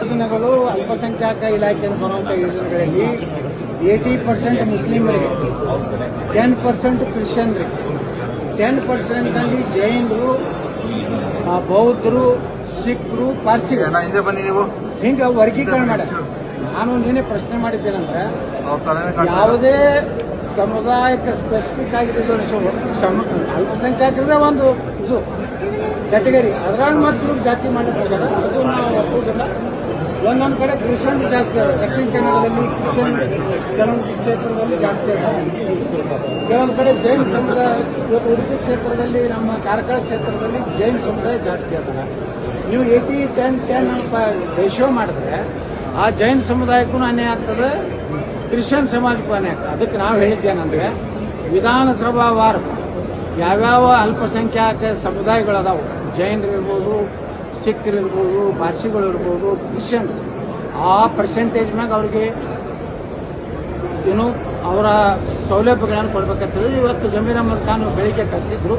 ಯೋಜನೆಗಳು ಅಲ್ಪಸಂಖ್ಯಾತ ಇಲಾಖೆಯಲ್ಲಿ ಬರುವಂಥ ಯೋಜನೆಗಳಲ್ಲಿ ಏಯ್ಟಿ ಪರ್ಸೆಂಟ್ ಮುಸ್ಲಿಮರಿಗೆ ಟೆನ್ ಪರ್ಸೆಂಟ್ ಕ್ರಿಶ್ಚಿಯನ್ರಿಗೆ. ಟೆನ್ ಪರ್ಸೆಂಟ್ನಲ್ಲಿ ಜೈನರು ಬೌದ್ಧರು ಸಿಖ್ರು ಪಾರ್ಸಿಗಳು ಹಿಂಗೆ ವರ್ಗೀಕರಣ ಮಾಡ್ಯಾರ ನಾನು ನೀನೇ ಪ್ರಶ್ನೆ ಮಾಡಿದ್ದೇನೆಂದ್ರೆ. ಯಾವುದೇ ಸಮುದಾಯಕ್ಕೆ ಸ್ಪೆಸಿಫಿಕ್ ಆಗಿದ್ದು ಸಮ ಅಲ್ಪಸಂಖ್ಯಾತರದ ಒಂದು ಇದು ಕ್ಯಾಟಗರಿ ಅದ್ರಾಗ ಮಾತ್ರ ಜಾತಿ ಮಾಡಕ್ ಹೋಗಲ್ಲ. ಅದು ನಾವು ಒಪ್ಪುವುದಿಲ್ಲ. ಒಂದೊಂದು ಕಡೆ ಕ್ರಿಶ್ಚಿಯನ್ ಜಾಸ್ತಿ ಅದ ದಕ್ಷಿಣ ಕನ್ನಡದಲ್ಲಿ ಕ್ರಿಶ್ಚಿಯನ್ ಕೆಲವೊಂದು ಕ್ಷೇತ್ರದಲ್ಲಿ ಜಾಸ್ತಿ ಇದೆ ಕೆಲವೊಂದು ಕಡೆ ಜೈನ್ ಸಮುದಾಯ ಇವತ್ತು ಉಡುಪಿ ಕ್ಷೇತ್ರದಲ್ಲಿ ನಮ್ಮ ಕಾರ್ಕಳ ಕ್ಷೇತ್ರದಲ್ಲಿ ಜೈನ್ ಸಮುದಾಯ ಜಾಸ್ತಿ ಅದ ನೀವು ಏಯ್ಟಿ ಟೆನ್ ಟೆನ್ ರೇಷಿಯೋ ಮಾಡಿದ್ರೆ ಆ ಜೈನ್ ಸಮುದಾಯಕ್ಕೂ ಅನ್ಯಾಯ ಆಗ್ತದೆ, ಕ್ರಿಶ್ಚಿಯನ್ ಸಮಾಜಕ್ಕೂ ಅನ್ಯಾಯ ಆಗ್ತದೆ. ಅದಕ್ಕೆ ನಾವು ಹೇಳಿದ್ದೇನೆಂದ್ರೆ, ವಿಧಾನಸಭಾ ವಾರ, ಯಾವ್ಯಾವ ಅಲ್ಪಸಂಖ್ಯಾತ ಸಮುದಾಯಗಳದಾವು ಜೈನರು ಇರ್ಬೋದು ಸಿಖ್ರು ಇರ್ಬೋದು ಕ್ರಿಶ್ಚಿಯನ್ಸ್, ಆ ಪರ್ಸೆಂಟೇಜ್ ಮ್ಯಾಗ ಅವ್ರಿಗೆ ಏನು ಅವರ ಸೌಲಭ್ಯಗಳನ್ನು ಕೊಡ್ಬೇಕಂತೇಳಿ ಇವತ್ತು ಜಮೀರ್ ಅಹಮದ್ ಖಾನ್ ಬೆಳಿಗ್ಗೆ ಕರೆಸಿದ್ರು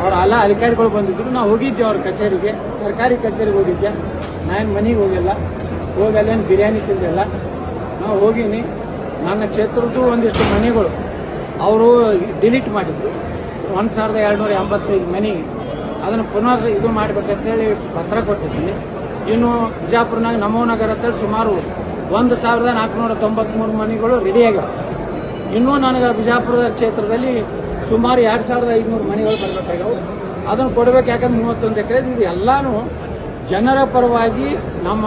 ಅವ್ರ ಎಲ್ಲ ಅಧಿಕಾರಿಗಳು ಬಂದಿದ್ರು. ನಾವು ಹೋಗಿದ್ದೆ ಅವ್ರ ಕಚೇರಿಗೆ. ಸರ್ಕಾರಿ ಕಚೇರಿಗೆ ಹೋಗಿದ್ದೆ. ನಾನು ಮನೆಗೆ ಹೋಗಿಲ್ಲ. ಹೋಗಿ ಅಲ್ಲೇನು ಬಿರಿಯಾನಿ ತಿಂದಿಲ್ಲ. ನಾವು ಹೋಗೀನಿ. ನನ್ನ ಕ್ಷೇತ್ರದ್ದು ಒಂದಿಷ್ಟು ಮನೆಗಳು. ಅವರು ಡಿಲೀಟ್ ಮಾಡಿದ್ರು. ಒಂದು ಸಾವಿರದ ಏಳ್ನೂರ ಎಂಬತ್ತೈದು ಮನೆ. ಅದನ್ನು ಪುನರ್ ಇದು ಮಾಡಬೇಕಂತೇಳಿ ಪತ್ರ ಕೊಟ್ಟಿದ್ದೀನಿ. ಇನ್ನು ಬಿಜಾಪುರ್ನಾಗ ನಮೋ ನಗರ ಅಂತೇಳಿ ಸುಮಾರು ಒಂದು ಸಾವಿರದ ನಾಲ್ಕುನೂರ ತೊಂಬತ್ಮೂರು ಮನೆಗಳು ರೆಡಿ ಆಗ್ಯಾವ. ಇನ್ನೂ ನನಗೆ ಬಿಜಾಪುರದ ಕ್ಷೇತ್ರದಲ್ಲಿ ಸುಮಾರು ಎರಡು ಸಾವಿರದ ಐದುನೂರು ಮನೆಗಳು ಬರಬೇಕಾಗ್ಯಾವು. ಅದನ್ನು ಕೊಡಬೇಕು ಯಾಕಂದ್ರೆ ಮೂವತ್ತೊಂದು ಎಕರೆ ಇದು ಎಲ್ಲಾನು ಜನರ ಪರವಾಗಿ ನಮ್ಮ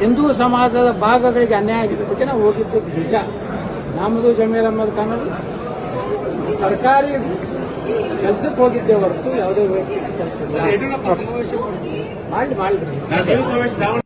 ಹಿಂದೂ ಸಮಾಜದ ಭಾಗಗಳಿಗೆ ಅನ್ಯಾಯ ಆಗಿದ್ದ ಬಗ್ಗೆ ನಾವು ಹೋಗಿದ್ದು ನಿಜ. ನಮ್ಮದು ಜಮೀರ್ ಅಹಮದ್ ಖಾನ್ ಅವರು ಸರ್ಕಾರಿ ಕೆಲಸಕ್ಕೆ ಹೋಗಿದ್ದೆ ಹೊರತು ಯಾವುದೇ ವೈಯಕ್ತಿಕ ಕೆಲಸ ಮಾಡಲಿ ಮಾಡಲಿ.